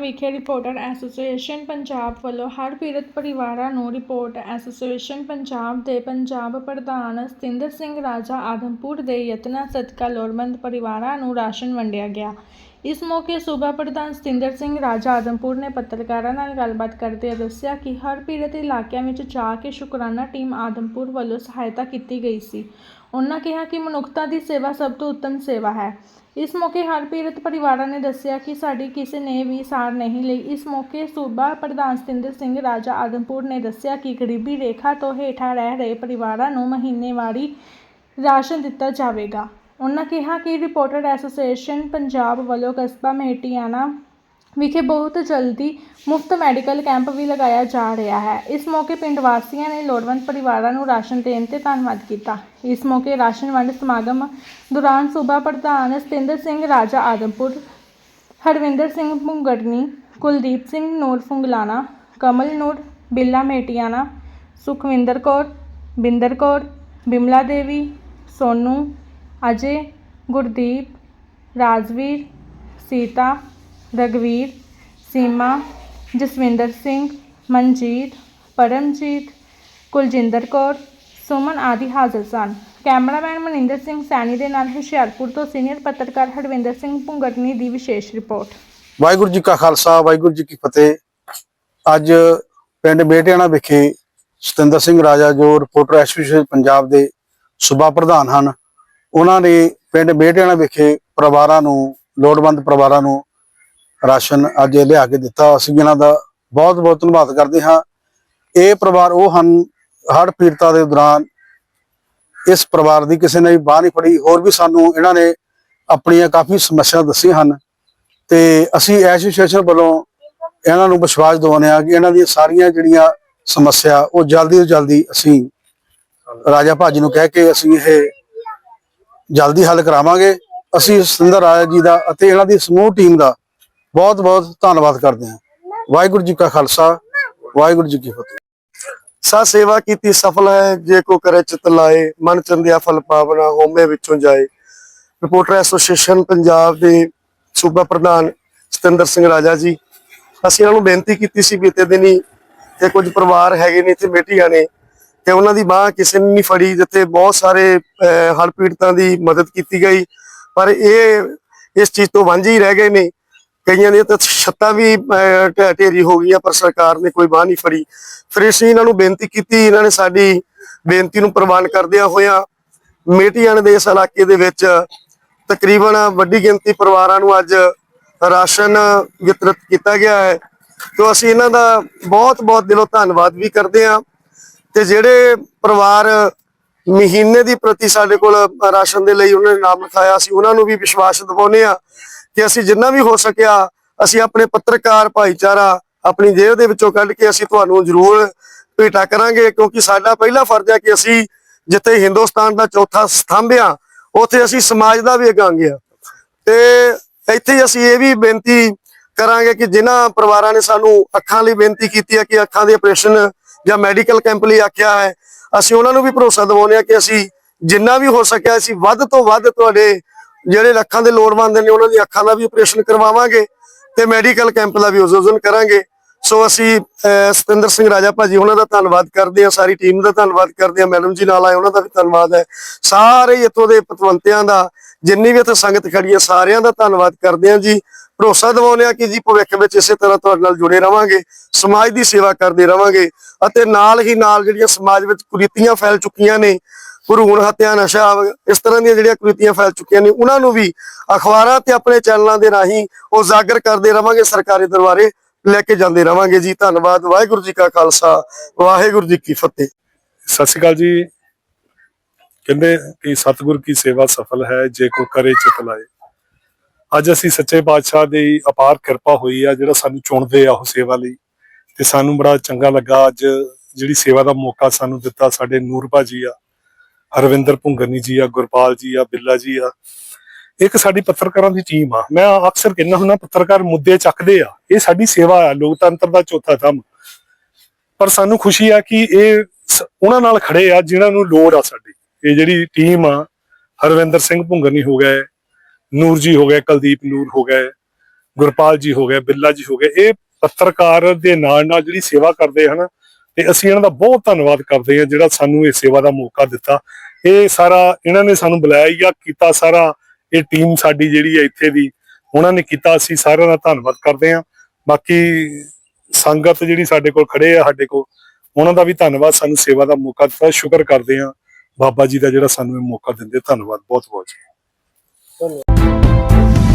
ਵਿਖੇ reporter association Punjab ਵੱਲੋਂ ਹਰ ਪੀੜਤ ਪਰਿਵਾਰਾਂ ਨੂੰ ਰਿਪੋਰਟ ਐਸੋਸੀਏਸ਼ਨ ਪੰਜਾਬ ਦੇ ਪੰਜਾਬ ਪ੍ਰਧਾਨ ਸਤਿੰਦਰ ਸਿੰਘ ਰਾਜਾ ਆਦਮਪੁਰ ਦੇ ਯਤਨਾਂ ਸਦਕਾ ਲੋੜਵੰਦ ਪਰਿਵਾਰਾਂ ਨੂੰ ਰਾਸ਼ਨ ਵੰਡਿਆ ਗਿਆ। ਇਸ ਮੌਕੇ ਸੂਬਾ ਪ੍ਰਧਾਨ ਸਤਿੰਦਰ ਸਿੰਘ, ਰਾਜਾ ਆਦਮਪੁਰ ਨੇ ਪੱਤਰਕਾਰਾਂ ਨਾਲ ਗੱਲਬਾਤ ਕਰਦਿਆਂ ਦੱਸਿਆ ਕਿ ਹਰ ਪੀੜਤ ਇਲਾਕਿਆਂ ਵਿੱਚ ਜਾ ਕੇ ਸ਼ੁਕਰਾਨਾ ਟੀਮ ਆਦਮਪੁਰ ਵੱਲੋਂ ਸਹਾਇਤਾ ਕੀਤੀ ਗਈ ਸੀ। ਉਹਨਾਂ ਕਿਹਾ ਕਿ ਮਨੁੱਖਤਾ ਦੀ ਸੇਵਾ ਸਭ ਤੋਂ ਉੱਤਮ ਸੇਵਾ ਹੈ। ਇਸ ਮੌਕੇ ਹਰ ਪੀੜਤ ਪਰਿਵਾਰਾਂ ਨੇ ਦੱਸਿਆ ਕਿ ਸਾਡੀ ਕਿਸੇ ਨੇ ਵੀ ਸਾਰ ਨਹੀਂ ਲਈ। ਇਸ ਮੌਕੇ ਸੂਬਾ ਪ੍ਰਧਾਨ ਸਤਿੰਦਰ ਸਿੰਘ, ਰਾਜਾ ਆਦਮਪੁਰ ਨੇ ਦੱਸਿਆ ਕਿ ਗਰੀਬੀ ਰੇਖਾ ਤੋਂ ਹੇਠਾਂ ਰਹਿ ਰਹੇ ਪਰਿਵਾਰਾਂ ਨੂੰ ਮਹੀਨੇਵਾਰੀ ਰਾਸ਼ਨ ਦਿੱਤਾ ਜਾਵੇਗਾ। ਉਹਨਾਂ ਕਿਹਾ ਕਿ ਰਿਪੋਰਟਰ ਐਸੋਸੀਏਸ਼ਨ ਪੰਜਾਬ ਵੱਲੋਂ ਕਸਬਾ ਮਹਿਟੀਆਣਾ ਵਿਖੇ ਬਹੁਤ ਜਲਦੀ ਮੁਫਤ ਮੈਡੀਕਲ ਕੈਂਪ ਵੀ ਲਗਾਇਆ ਜਾ ਰਿਹਾ ਹੈ। ਇਸ ਮੌਕੇ ਪਿੰਡ ਵਾਸੀਆਂ ਨੇ ਲੋੜਵੰਦ ਪਰਿਵਾਰਾਂ ਨੂੰ ਰਾਸ਼ਨ ਦੇਣ ਤੇ ਧੰਨਵਾਦ ਕੀਤਾ। ਇਸ ਮੌਕੇ ਰਾਸ਼ਨ ਵੰਡ ਸਮਾਗਮ ਦੌਰਾਨ ਸੂਬਾ ਪ੍ਰਧਾਨ ਸਤਿੰਦਰ ਸਿੰਘ, ਰਾਜਾ ਆਦਮਪੁਰ, ਹਰਵਿੰਦਰ ਸਿੰਘ ਭੁੰਗੜਨੀ, ਕੁਲਦੀਪ ਸਿੰਘ ਨੂਰ ਫੁੰਗਲਾਣਾ, ਕਮਲ ਨੂਰ, ਬਿੱਲਾ ਮੇਟੀਆਣਾ, ਸੁਖਵਿੰਦਰ ਕੌਰ, ਬਿੰਦਰ ਕੌਰ, ਬਿਮਲਾ ਦੇਵੀ, ਸੋਨੂ ਅਜੇ ਗੁਰਦੀਪ, ਰਾਜਵੀਰ, ਸੀਤਾ, ਰਘਵੀਰ, ਸੀਮਾ, ਜਸਵਿੰਦਰ ਸਿੰਘ, ਮਨਜੀਤ, ਪਰਮਜੀਤ, ਕੁਲਜਿੰਦਰ ਕੌਰ, ਸੁਮਨ ਆਦਿ ਹਾਜ਼ਰ ਸਨ। ਕੈਮਰਾਮੈਨ ਮਨਿੰਦਰ ਸਿੰਘ ਸੈਣੀ ਦੇ ਨਾਲ ਹੁਸ਼ਿਆਰਪੁਰ ਤੋਂ ਸੀਨੀਅਰ ਪੱਤਰਕਾਰ ਹਰਵਿੰਦਰ ਸਿੰਘ ਭੁੰਗਟਨੀ ਦੀ ਵਿਸ਼ੇਸ਼ ਰਿਪੋਰਟ। ਵਾਹਿਗੁਰੂ ਜੀ ਕਾ ਖਾਲਸਾ, ਵਾਹਿਗੁਰੂ ਜੀ ਕੀ ਫਤਿਹ। ਅੱਜ ਪਿੰਡ ਬੇਟਿਆਣਾ ਵਿਖੇ ਸਤਿੰਦਰ ਸਿੰਘ ਰਾਜਾ ਜੋ ਰਿਪੋਰਟਰ ਐਸੋਸੀਏਸ਼ਨ ਪੰਜਾਬ ਦੇ ਸੂਬਾ ਪ੍ਰਧਾਨ ਹਨ। ਉਹਨਾਂ ਨੇ ਪਿੰਡ ਬੇਟਿਆਣਾ ਵਿਖੇ ਪਰਿਵਾਰਾਂ ਨੂੰ, ਲੋੜਵੰਦ ਪਰਿਵਾਰਾਂ ਨੂੰ ਰਾਸ਼ਨ ਅੱਜ ਲਿਆ ਕੇ ਦਿੱਤਾ। ਅਸੀਂ ਇਹਨਾਂ ਦਾ ਬਹੁਤ ਬਹੁਤ ਧੰਨਵਾਦ ਕਰਦੇ ਹਾਂ। ਇਹ ਪਰਿਵਾਰ ਉਹ ਹਨ, ਹੜ੍ਹ ਪੀੜਤਾ ਦੇ ਦੌਰਾਨ ਇਸ ਪਰਿਵਾਰ ਦੀ ਕਿਸੇ ਨੇ ਵੀ ਬਾਹ ਨਹੀਂ ਫੜੀ। ਹੋਰ ਵੀ ਸਾਨੂੰ ਇਹਨਾਂ ਨੇ ਆਪਣੀਆਂ ਕਾਫੀ ਸਮੱਸਿਆ ਦੱਸੀਆਂ ਹਨ ਤੇ ਅਸੀਂ ਐਸੋਸੀਏਸ਼ਨ ਵੱਲੋਂ ਇਹਨਾਂ ਨੂੰ ਵਿਸ਼ਵਾਸ ਦਿਵਾਉਂਦੇ ਹਾਂ ਕਿ ਇਹਨਾਂ ਦੀਆਂ ਸਾਰੀਆਂ ਜਿਹੜੀਆਂ ਸਮੱਸਿਆ ਉਹ ਜਲਦੀ ਤੋਂ ਜਲਦੀ ਅਸੀਂ ਰਾਜਾ ਭਾਜੀ ਨੂੰ ਕਹਿ ਕੇ ਅਸੀਂ ਇਹ ਜਲਦੀ ਹੱਲ ਕਰਾਵਾਂਗੇ। ਅਸੀਂ ਸਤਿੰਦਰ ਰਾਜਾ ਜੀ ਦਾ ਅਤੇ ਇਹਨਾਂ ਦੀ ਸਮੂਹ ਟੀਮ ਦਾ ਬਹੁਤ ਬਹੁਤ ਧੰਨਵਾਦ ਕਰਦੇ ਹਾਂ। ਵਾਹਿਗੁਰੂ ਜੀ ਕਾ ਖਾਲਸਾ, ਵਾਹਿਗੁਰੂ ਜੀ ਕੀ ਫਤਿਹ। ਸਾ ਸੇਵਾ ਕੀਤੀ ਸਫਲ ਹੈ, ਜੇ ਕੋ ਕਰੇ ਚਿਤ ਲਾਏ, ਮਨ ਚੰਦਿਆ ਫਲ ਪਾਵਨਾ ਹੋਮੇ ਵਿੱਚੋਂ ਜਾਏ। ਰਿਪੋਰਟਰ ਐਸੋਸੀਏਸ਼ਨ ਪੰਜਾਬ ਦੇ ਸੂਬਾ ਪ੍ਰਧਾਨ ਸਤਿੰਦਰ ਸਿੰਘ ਰਾਜਾ ਜੀ। ਅਸੀਂ ਇਹਨਾਂ ਨੂੰ ਬੇਨਤੀ ਕੀਤੀ ਸੀ ਬੀਤੇ ਦਿਨੀ ਕਿ ਕੁਝ ਪਰਿਵਾਰ ਹੈਗੇ ਨੇ, ਇੱਥੇ ਬੇਟੀਆਂ ਨੇ। ਕਿ ਉਹਨਾਂ ਦੀ ਬਾਹ ਕਿਸੇ ਨੇ ਨਹੀਂ ਫੜੀ ਜਿੱਥੇ ਬਹੁਤ ਸਾਰੇ ਅਹ, ਹੜ੍ਹ ਪੀੜਤਾਂ ਦੀ ਮਦਦ ਕੀਤੀ ਗਈ। ਪਰ ਇਹ ਇਸ ਚੀਜ਼ ਤੋਂ ਵਾਂਝੇ ਹੀ ਰਹਿ ਗਏ ਨੇ। ਕਈਆਂ ਦੀਆਂ ਤਾਂ ਛੱਤਾਂ ਵੀ ਢੇਰੀ ਹੋ ਗਈਆਂ ਪਰ ਸਰਕਾਰ ਨੇ ਕੋਈ ਬਾਹ ਨਹੀਂ ਫੜੀ। ਫਿਰ ਅਸੀਂ ਇਹਨਾਂ ਨੂੰ ਬੇਨਤੀ ਕੀਤੀ ਇਹਨਾਂ ਨੇ ਸਾਡੀ ਬੇਨਤੀ ਨੂੰ ਪ੍ਰਵਾਨ ਕਰਦਿਆਂ ਹੋਇਆਂ ਮੇਟੀਆਣ ਦੇ ਇਸ ਇਲਾਕੇ ਦੇ ਵਿੱਚ ਤਕਰੀਬਨ ਵੱਡੀ ਗਿਣਤੀ ਪਰਿਵਾਰਾਂ ਨੂੰ ਅੱਜ ਰਾਸ਼ਨ ਵਿਤਰਿਤ ਕੀਤਾ ਗਿਆ ਹੈ। ਤੇ ਅਸੀਂ ਇਹਨਾਂ ਦਾ ਬਹੁਤ ਬਹੁਤ ਦਿਲੋਂ ਧੰਨਵਾਦ ਵੀ ਕਰਦੇ ਹਾਂ। ਤੇ ਜਿਹੜੇ ਪਰਿਵਾਰ ਮਹੀਨੇ ਦੀ ਪ੍ਰਤੀ ਸਾਡੇ ਕੋਲ ਰਾਸ਼ਨ ਦੇ ਲਈ ਉਹਨਾਂ ਨੇ ਨਾਮ ਲਿਖਾਇਆ ਸੀ ਉਹਨਾਂ ਨੂੰ ਵੀ ਵਿਸ਼ਵਾਸ ਦਿਵਾਉਂਦੇ ਆ ਕਿ ਅਸੀਂ ਜਿੰਨਾ ਵੀ ਹੋ ਸਕਿਆ, ਅਸੀਂ ਆਪਣੇ ਪੱਤਰਕਾਰ ਭਾਈਚਾਰਾ ਆਪਣੀ ਜੇਬ ਦੇ ਵਿੱਚੋਂ ਕੱਢ ਕੇ ਅਸੀਂ ਤੁਹਾਨੂੰ ਜ਼ਰੂਰ ਭੇਟਾ ਕਰਾਂਗੇ, ਕਿਉਂਕਿ ਸਾਡਾ ਪਹਿਲਾ ਫਰਜ਼ ਹੈ ਕਿ ਅਸੀਂ ਜਿੱਥੇ ਹਿੰਦੁਸਤਾਨ ਦਾ ਚੌਥਾ ਸਥੰਭ ਆ, ਉੱਥੇ ਅਸੀਂ ਸਮਾਜ ਦਾ ਵੀ ਅਗਾਂਗੇ। ਆ ਤੇ ਇੱਥੇ ਅਸੀਂ ਇਹ ਵੀ ਬੇਨਤੀ ਕਰਾਂਗੇ ਕਿ ਜਿਨ੍ਹਾਂ ਪਰਿਵਾਰਾਂ ਨੇ ਸਾਨੂੰ ਅੱਖਾਂ ਲਈ ਬੇਨਤੀ ਕੀਤੀ ਹੈ ਕਿ ਅੱਖਾਂ ਦੇ ਆਪਰੇਸ਼ਨ ਜਾਂ ਮੈਡੀਕਲ ਕੈਂਪ ਲਈ ਆਖਿਆ ਹੈ ਅਸੀਂ ਉਹਨਾਂ ਨੂੰ ਵੀ ਭਰੋਸਾ ਦਿਵਾਉਂਦੇ ਹਾਂ ਕਿ ਅਸੀਂ ਜਿੰਨਾ ਵੀ ਹੋ ਸਕਿਆ ਅਸੀਂ ਵੱਧ ਤੋਂ ਵੱਧ ਤੁਹਾਡੇ ਜਿਹੜੇ ਲੱਖਾਂ ਦੇ ਲੋੜਵੰਦ ਨੇ ਉਹਨਾਂ ਦੀ ਅੱਖਾਂ ਦਾ ਵੀ ਆਪਰੇਸ਼ਨ ਕਰਵਾਵਾਂਗੇ ਤੇ ਮੈਡੀਕਲ ਕੈਂਪ ਦਾ ਵੀ ਆਯੋਜਨ ਕਰਾਂਗੇ। ਸੋ ਅਸੀਂ ਅਹ, ਸਤਿੰਦਰ ਸਿੰਘ ਰਾਜਾ ਭਾਜੀ ਉਹਨਾਂ ਦਾ ਧੰਨਵਾਦ ਕਰਦੇ ਹਾਂ ਸਾਰੀ ਟੀਮ ਦਾ ਧੰਨਵਾਦ ਕਰਦੇ ਹਾਂ ਮੈਡਮ ਜੀ ਨਾਲ ਆਏ ਉਹਨਾਂ ਦਾ ਵੀ ਧੰਨਵਾਦ ਹੈ। ਸਾਰੇ ਇੱਥੋਂ ਦੇ ਪਤਵੰਤਿਆਂ ਦਾ ਜਿੰਨੀ ਵੀ ਇੱਥੇ ਸੰਗਤ ਖੜੀ ਹੈ ਸਾਰਿਆਂ ਦਾ ਧੰਨਵਾਦ ਕਰਦੇ ਹਾਂ ਜੀ। ਭਰੋਸਾ ਦਿਵਾਉਂਦੇ ਹਾਂ ਕਿ ਜੀ ਭਵਿੱਖ ਵਿੱਚ ਇਸੇ ਤਰ੍ਹਾਂ ਤੁਹਾਡੇ ਨਾਲ ਜੁੜੇ ਰਵਾਂਗੇ, ਸਮਾਜ ਦੀ ਸੇਵਾ ਕਰਦੇ ਰਵਾਂਗੇ ਅਤੇ ਨਾਲ ਹੀ ਨਾਲ ਜਿਹੜੀਆਂ ਸਮਾਜ ਵਿੱਚ ਕੁਰੀਤੀਆਂ ਫੈਲ ਚੁੱਕੀਆਂ ਨੇ ਭਰੂਣ ਹੱਤਿਆ, ਨਸ਼ਾ, ਇਸ ਤਰ੍ਹਾਂ ਦੀਆਂ ਜਿਹੜੀਆਂ ਕੁਰੀਤੀਆਂ ਫੈਲ ਚੁੱਕੀਆਂ ਨੇ, ਉਹਨਾਂ ਨੂੰ ਵੀ ਅਖਬਾਰਾਂ ਤੇ ਆਪਣੇ ਚੈਨਲਾਂ ਦੇ ਰਾਹੀਂ ਉਜਾਗਰ ਕਰਦੇ ਰਵਾਂਗੇ, ਸਰਕਾਰੀ ਦਰਬਾਰੇ ਲੈ ਕੇ ਜਾਂਦੇ ਰਵਾਂਗੇ ਜੀ। ਧੰਨਵਾਦ, ਵਾਹਿਗੁਰੂ ਜੀ ਕਾ ਖਾਲਸਾ, ਵਾਹਿਗੁਰੂ ਜੀ ਕੀ ਫਤਿਹ। ਸਤਿ ਸ਼੍ਰੀ ਅਕਾਲ ਜੀ। ਕਹਿੰਦੇ ਕਿ ਸਤਿਗੁਰ ਕੀ ਸੇਵਾ ਸਫਲ ਹੈ, ਜੇ ਕੋ ਕਰੇ ਚਿਤ ਲਾਏ। ਅੱਜ ਅਸੀਂ ਸੱਚੇ ਪਾਤਸ਼ਾਹ ਦੀ ਅਪਾਰ ਕਿਰਪਾ ਹੋਈ ਆ, ਜਿਹੜਾ ਸਾਨੂੰ ਚੁਣਦੇ ਆ ਉਹ ਸੇਵਾ ਲਈ। ਤੇ ਸਾਨੂੰ ਬੜਾ ਚੰਗਾ ਲੱਗਾ ਅੱਜ ਜਿਹੜੀ ਸੇਵਾ ਦਾ ਮੌਕਾ ਸਾਨੂੰ ਦਿੱਤਾ ਸਾਡੇ ਨੂਰ ਭਾਜੀ ਆ, ਹਰਵਿੰਦਰ ਭੁੰਗਰਨੀ ਜੀ ਆ, ਗੁਰਪਾਲ ਜੀ ਆ, ਬਿੱਲਾ ਜੀ ਆ। ਇੱਕ ਸਾਡੀ ਪੱਤਰਕਾਰਾਂ ਦੀ ਟੀਮ ਆ। ਮੈਂ ਅਕਸਰ ਕਹਿੰਦਾ ਹੁੰਦਾ, ਪੱਤਰਕਾਰ ਮੁੱਦੇ ਚੱਕਦੇ ਆ। ਇਹ ਸਾਡੀ ਸੇਵਾ ਆ, ਲੋਕਤੰਤਰ ਦਾ ਚੌਥਾ ਥੰਮ। ਪਰ ਸਾਨੂੰ ਖੁਸ਼ੀ ਆ ਕਿ ਇਹ ਉਹਨਾਂ ਨਾਲ ਖੜੇ ਆ, ਜਿਨ੍ਹਾਂ ਨੂੰ ਲੋੜ ਆ ਸਾਡੀ। ਇਹ ਜਿਹੜੀ ਟੀਮ ਆ, ਹਰਵਿੰਦਰ ਸਿੰਘ ਭੁੰਗਰਨੀ ਹੋ ਗਏ ਨੂਰ ਜੀ ਹੋ ਗਏ, ਕੁਲਦੀਪ ਨੂਰ ਹੋ ਗਏ, ਗੁਰਪਾਲ ਜੀ ਹੋ ਗਏ ਬਿੱਲਾ ਜੀ ਹੋ ਗਏ, ਇਹ ਪੱਤਰਕਾਰ ਦੇ ਨਾਲ ਨਾਲ ਜਿਹੜੀ ਸੇਵਾ ਕਰਦੇ ਹਨ ਤੇ ਅਸੀਂ ਇਹਨਾਂ ਦਾ ਬਹੁਤ ਧੰਨਵਾਦ ਕਰਦੇ ਹਾਂ ਜਿਹੜਾ ਸਾਨੂੰ ਇਹ ਸੇਵਾ ਦਾ ਮੌਕਾ ਦਿੱਤਾ। ਇਹ ਸਾਰਾ ਇਹਨਾਂ ਨੇ ਸਾਨੂੰ ਬੁਲਾਇਆ ਜਾਂ ਕੀਤਾ ਸਾਰਾ, ਇਹ ਟੀਮ ਸਾਡੀ ਜਿਹੜੀ ਹੈ ਇੱਥੇ ਦੀ, ਉਹਨਾਂ ਨੇ ਕੀਤਾ, ਅਸੀਂ ਸਾਰਿਆਂ ਦਾ ਧੰਨਵਾਦ ਕਰਦੇ ਹਾਂ। ਬਾਕੀ ਸੰਗਤ ਜਿਹੜੀ ਸਾਡੇ ਕੋਲ ਖੜੇ ਆ, ਸਾਡੇ ਕੋਲ, ਉਹਨਾਂ ਦਾ ਵੀ ਧੰਨਵਾਦ, ਸਾਨੂੰ ਸੇਵਾ ਦਾ ਮੌਕਾ ਦਿੱਤਾ, ਸ਼ੁਕਰ ਕਰਦੇ ਹਾਂ। ਬਾਬਾ ਜੀ ਦਾ ਜਿਹੜਾ ਸਾਨੂੰ ਇਹ ਮੌਕਾ ਦਿੰਦੇ, ਧੰਨਵਾਦ, ਬਹੁਤ ਬਹੁਤ ਜੀ